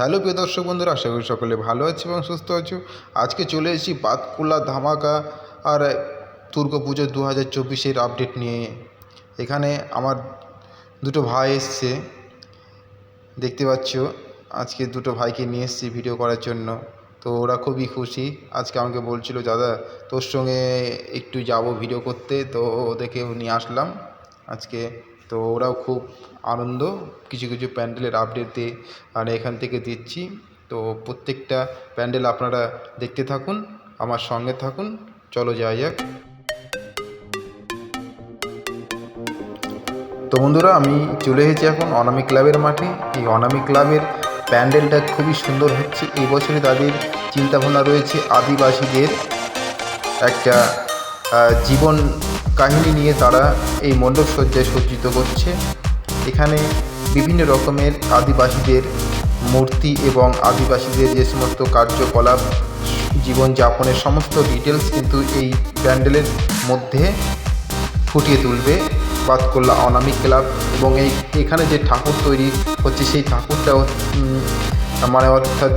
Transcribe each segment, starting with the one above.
Hello প্রিয় দর্শক বন্ধুরা, আশা করি সকলে ভালো আছে এবং সুস্থ আছো। আজকে চলে এসেছি বাতকুলা ধামাকা আর দুর্গা পুজো দু হাজার চব্বিশের আপডেট নিয়ে। এখানে আমার দুটো ভাই এসছে, দেখতে পাচ্ছ, আজকে দুটো ভাইকে নিয়ে এসেছি ভিডিও করার জন্য। তো ওরা খুবই খুশি, আজকে আমাকে বলছিল, দাদা, তোর সঙ্গে একটু যাব ভিডিও করতে। তো ওদেরকে নিয়ে আসলাম আজকে। তো ওরাও খুব আনন্দ। কিছু কিছু প্যান্ডেলের আপডেট দিয়ে আর এখান থেকে দিচ্ছি। তো প্রত্যেকটা প্যান্ডেল আপনারা দেখতে থাকুন, আমার সঙ্গে থাকুন। চলো যাওয়া যাক তো বন্ধুরা, আমি চলে এসেছি এখন অনামি ক্লাবের মাঠে। এই অনামি ক্লাবের প্যান্ডেলটা খুবই সুন্দর হচ্ছে। এই বছরে তাদের চিন্তাভাবনা রয়েছে আদিবাসীদের একটা জীবন কাহিনী নিয়ে তারা এই মণ্ডপ সজ্জায় সজ্জিত করছে এখানে বিভিন্ন রকমের আদিবাসীদের মূর্তি এবং আদিবাসীদের যে সমস্ত কার্যকলাপ, জীবনযাপনের সমস্ত ডিটেলস কিন্তু এই প্যান্ডেলের মধ্যে ফুটিয়ে তুলবে বাতকল্লা অনামিক ক্লাব এবং এই এখানে যে ঠাকুর তৈরি হচ্ছে সেই ঠাকুরটাও মানে অর্থাৎ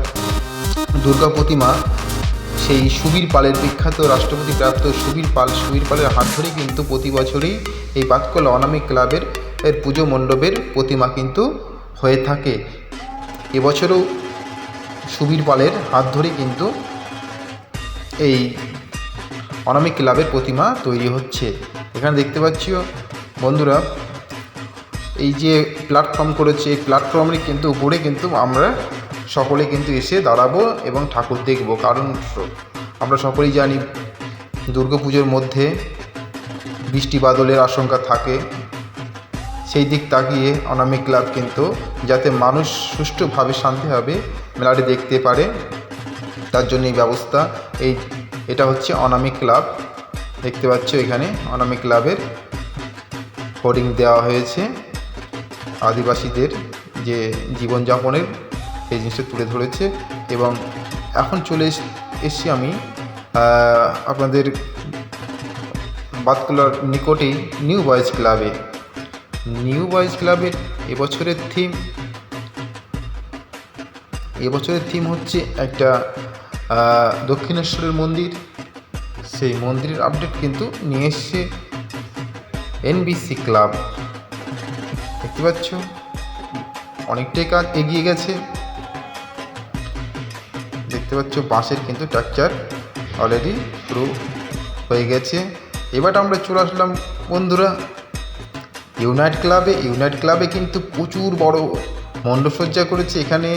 দুর্গা প্রতিমা সেই সুবীর পালের বিখ্যাত রাষ্ট্রপতি প্রাপ্ত সুবীর পাল, সুবীর পালের হাত ধরে কিন্তু প্রতি বছরই এই বাতকলা অনামিক ক্লাবের এর পুজো মণ্ডপের প্রতিমা কিন্তু হয়ে থাকে। এবছরও সুবীর পালের হাত ধরে কিন্তু এই অনামিক ক্লাবের প্রতিমা তৈরি হচ্ছে। এখানে দেখতে পাচ্ছি বন্ধুরা, এই যে প্ল্যাটফর্ম করেছে, এই প্ল্যাটফর্মের কিন্তু উপরে কিন্তু আমরা সকলে কিন্তু এসে দাঁড়াবো এবং ঠাকুর দেখব, কারণ আমরা সকলেই জানি দুর্গাপুজোর মধ্যে বৃষ্টি বাদলের আশঙ্কা থাকে। সেই দিক তাকিয়ে অনামিক ক্লাব কিন্তু, যাতে মানুষ সুষ্ঠুভাবে শান্তিভাবে মেলাটি দেখতে পারে। তার জন্য এই ব্যবস্থা, এই, এটা হচ্ছে অনামিক ক্লাব দেখতে পাচ্ছ এখানে অনামিক ক্লাবের হোর্ডিং দেওয়া হয়েছে। আদিবাসীদের যে জীবনযাপনের সেই জিনিসটা তুলে ধরেছে এবং এখন চলে এস- এসছি আমি আপনাদের বাতকুলার নিকটেই নিউ বয়েজ ক্লাবে নিউ বয়েজ ক্লাবের এবছরের থিম এবছরের থিম হচ্ছে একটা দক্ষিণেশ্বরের মন্দির। সেই মন্দিরের আপডেট কিন্তু নিয়ে এসছে এনবিসি ক্লাব দেখতে পাচ্ছ? অনেকটাই কাজ এগিয়ে গেছে। দেখতে পাচ্ছ, বাঁশের কিন্তু স্ট্রাকচার অলরেডি শুরু হয়ে গেছে। এবার আমরা চলে আসলাম, বন্ধুরা ইউনাইট ক্লাবে ইউনাইট ক্লাবে কিন্তু প্রচুর বড় মণ্ডপসজ্জা করেছে। এখানে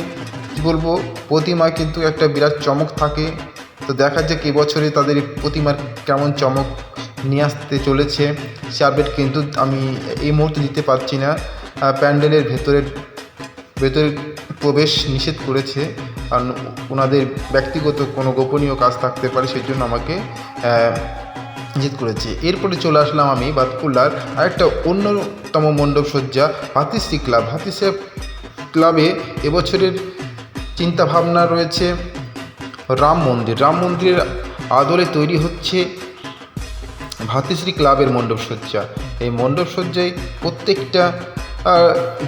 কী বলব প্রতিমা কিন্তু একটা বিরাট চমক থাকে। তো দেখা যাক, এবছরে তাদের প্রতিমার কেমন চমক নিয়ে আসতে চলেছে। সে আপডেট কিন্তু আমি এই মুহূর্তে দিতে পারছি না। প্যান্ডেলের ভেতরের, ভেতরে প্রবেশ নিষেধ করেছে। ওনাদের ব্যক্তিগত কোনো গোপনীয় কাজ থাকতে পারে সেই জন্য আমাকে নিষেধ করেছে। এরপরে চলে আসলাম আমি বাতকুল্লার আরেকটা অন্যতম মণ্ডপ সজ্জা হাতিশ্রী ক্লাব। হাতিশ্রী ক্লাবে এবছরের চিন্তাভাবনা রয়েছে রাম মন্দির। রাম মন্দিরের আদলে তৈরি হচ্ছে ভাতিশ্রী ক্লাবের মণ্ডপসজ্জা এই মণ্ডপসজ্জায় প্রত্যেকটা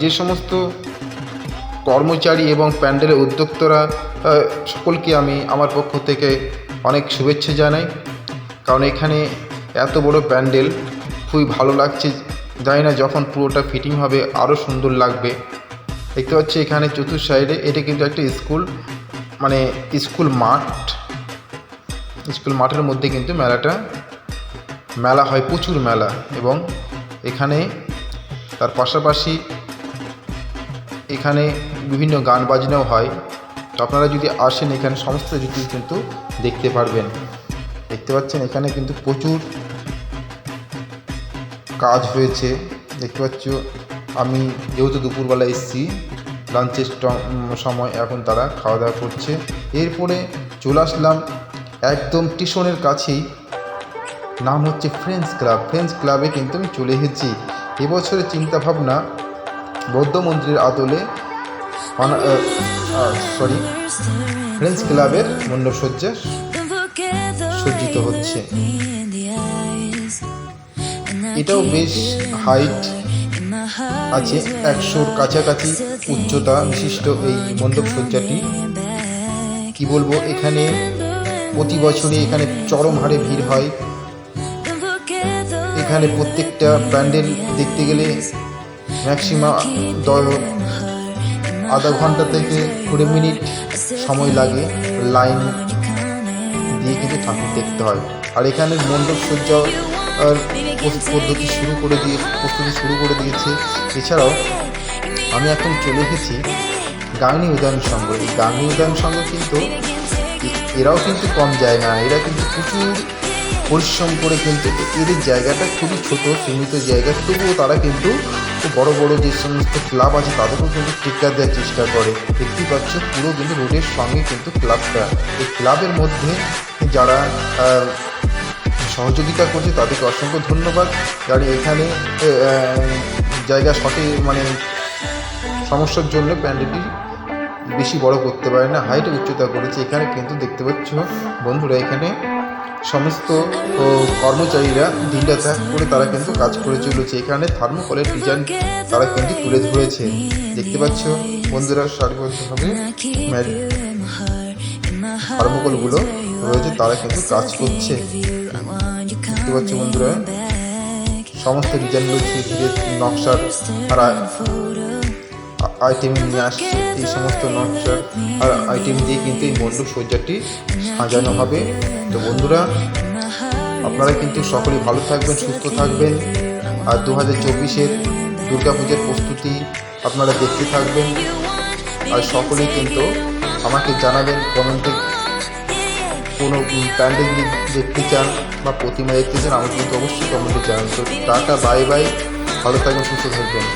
যে সমস্ত কর্মচারী এবং প্যান্ডেলের উদ্যোক্তারা সকলকে আমি আমার পক্ষ থেকে অনেক শুভেচ্ছা জানাই। কারণ এখানে এত বড় প্যান্ডেল, খুবই ভালো লাগছে। জানি না যখন পুরোটা ফিটিং হবে আরও সুন্দর লাগবে। দেখতে পাচ্ছি এখানে চতুর্থ সাইডে, এটা কিন্তু একটা স্কুল মানে স্কুল মাঠ। স্কুল মাঠের মধ্যে কিন্তু মেলাটা, মেলা হয়, প্রচুর মেলা। এবং এখানে তার পাশাপাশি এখানে বিভিন্ন গান বাজনাও হয়। তো আপনারা যদি আসেন এখানে, সমস্ত কিছু কিন্তু দেখতে পারবেন। দেখতে পাচ্ছেন এখানে কিন্তু প্রচুর কাজ হয়েছে। দেখতে পাচ্ছ, আমি যেহেতু দুপুরবেলা এসেছি লাঞ্চের সময় এখন তারা খাওয়া দাওয়া করছে। এরপরে চলে আসলাম একদম স্টেশনের কাছেই। নাম হচ্ছে ফ্রেন্ডস ক্লাব ফ্রেন্ডস ক্লাবে কিন্তু আমি চলে এসেছি। এবছরের চিন্তাভাবনা বৌদ্ধ মন্দিরের আদলে সরি ফ্রেন্ডস ক্লাবের মণ্ডপসজ্জা সজ্জিত হচ্ছে। এটাও বেশ হাইট আছে, একশোর কাছাকাছি উচ্চতা বিশিষ্ট এই মণ্ডপসজ্জাটি কি বলব, এখানে প্রতি বছরই এখানে চরম হারে ভিড় হয়। এখানে প্রত্যেকটা প্যান্ডেল দেখতে গেলে ম্যাক্সিমাম দশ আধা ঘণ্টা থেকে কুড়ি মিনিট সময় লাগে লাইন দিয়ে কিন্তু ঠাকুর দেখতে হয়। আর এখানে মণ্ডপ আর পদ্ধতি শুরু করে দিয়ে প্রস্তুতি শুরু করে দিয়েছে। এছাড়াও আমি এখন চলে এসেছি গাংনি উদয়ন সংঘ। এই গাংনি উদয়ন সংঘ কিন্তু এরাও কিন্তু কম যায় না। এরা কিন্তু প্রচুর পরিশ্রম করে কিন্তু এদের জায়গাটা খুবই ছোট, সীমিত জায়গা। তবুও তারা কিন্তু বড় বড় যে সমস্ত ক্লাব আছে, তাদেরকেও কিন্তু টিকা দেওয়ার চেষ্টা করে। দেখতেই পাচ্ছ, পুরো কিন্তু রোডের সঙ্গে কিন্তু ক্লাবটা। এই ক্লাবের মধ্যে যারা সহযোগিতা করছে, তাদেরকে অসংখ্য ধন্যবাদ। যারা এখানে জায়গা সঠিক মানে সমস্যার জন্য প্যান্ডেলটি বেশি বড় করতে পারে না। হাইট উচ্চতা করেছে। এখানে কিন্তু দেখতে পাচ্ছ, বন্ধুরা, এখানে সমস্ত কর্মচারীরা দিনটা ত্যাগ করে তারা কিন্তু কাজ করে চলেছে। এখানে থার্মোকলের ডিজাইন তারা কিন্তু তুলে ধরেছে। দেখতে পাচ্ছ, বন্ধুরা সারিবদ্ধভাবে থার্মোকলগুলো রয়েছে, তারা কিন্তু কাজ করছে। দেখতে পাচ্ছ, বন্ধুরা, সমস্ত ডিজাইনগুলো ধীরে ধীরে নকশার আর আইটেম নিয়ে আসছে এই সমস্ত নকশার আর আইটেম দিয়ে কিন্তু এই মণ্ডপ সজ্জাটি সাজানো হবে। তো বন্ধুরা, আপনারা কিন্তু সকলেই ভালো থাকবেন, সুস্থ থাকবেন। আর দু হাজার চব্বিশের দুর্গাপুজোর প্রস্তুতি আপনারা দেখতে থাকবেন। আর সকলেই কিন্তু আমাকে জানাবেন, কমেন্টে কোনো প্যান্ডেল দেখতে চান বা প্রতিমা দেখতে চান, আমাকে কিন্তু অবশ্যই কমেন্টে জানান তো টাটা, বাই বাই, ভালো থাকবেন, সুস্থ থাকবেন।